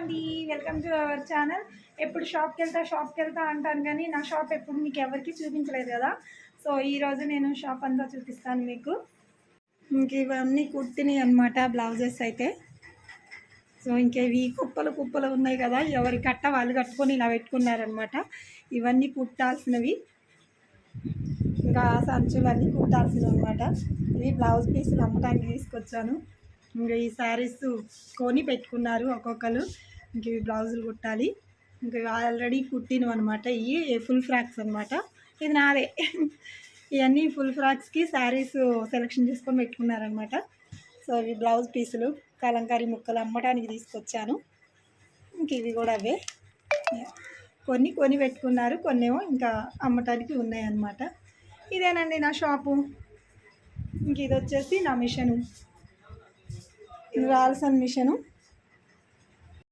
అండి welcome to our channel ఎప్పుడు షాప్కి వెళ్తా షాప్కి వెళ్తా అంటాను కానీ నా షాప్ ఎప్పుడు మీకు ఎవరికి చూపించలేదు కదా. సో ఈరోజు నేను షాప్ అంతా చూపిస్తాను మీకు. ఇంక ఇవన్నీ కుట్టినాయి అనమాట బ్లౌజెస్ అయితే. సో ఇంకా ఇవి కుప్పలు కుప్పలు ఉన్నాయి కదా ఎవరి కట్ట వాళ్ళు కట్టుకొని ఇలా పెట్టుకున్నారనమాట ఇవన్నీ కుట్టాల్సినవి. ఇంకా సంచులు అన్నీ కుట్టాల్సినవి అనమాట ఇవి బ్లౌజ్ పీసులు అమ్మడానికి తీసుకొచ్చాను. ఇంకా ఈ శారీస్ కొని పెట్టుకున్నారు ఒక్కొక్కరు. ఇంక ఇవి బ్లౌజులు కుట్టాలి. ఇంకా ఇవి ఆల్రెడీ కుట్టినవి అనమాట ఇవి ఫుల్ ఫ్రాక్స్ అనమాట ఇది నాదే. ఇవన్నీ ఫుల్ ఫ్రాక్స్కి శారీస్ సెలెక్షన్ చేసుకొని పెట్టుకున్నారనమాట సో ఇవి బ్లౌజ్ పీసులు కలంకారీ ముక్కలు అమ్మడానికి తీసుకొచ్చాను. ఇంక ఇవి కూడా అవే. కొన్ని కొని పెట్టుకున్నారు కొన్ని ఇంకా అమ్మటానికి ఉన్నాయన్నమాట. ఇదేనండి నా షాపు. ఇంక ఇది వచ్చేసి నా మిషను. రాల్సన్ మిషను.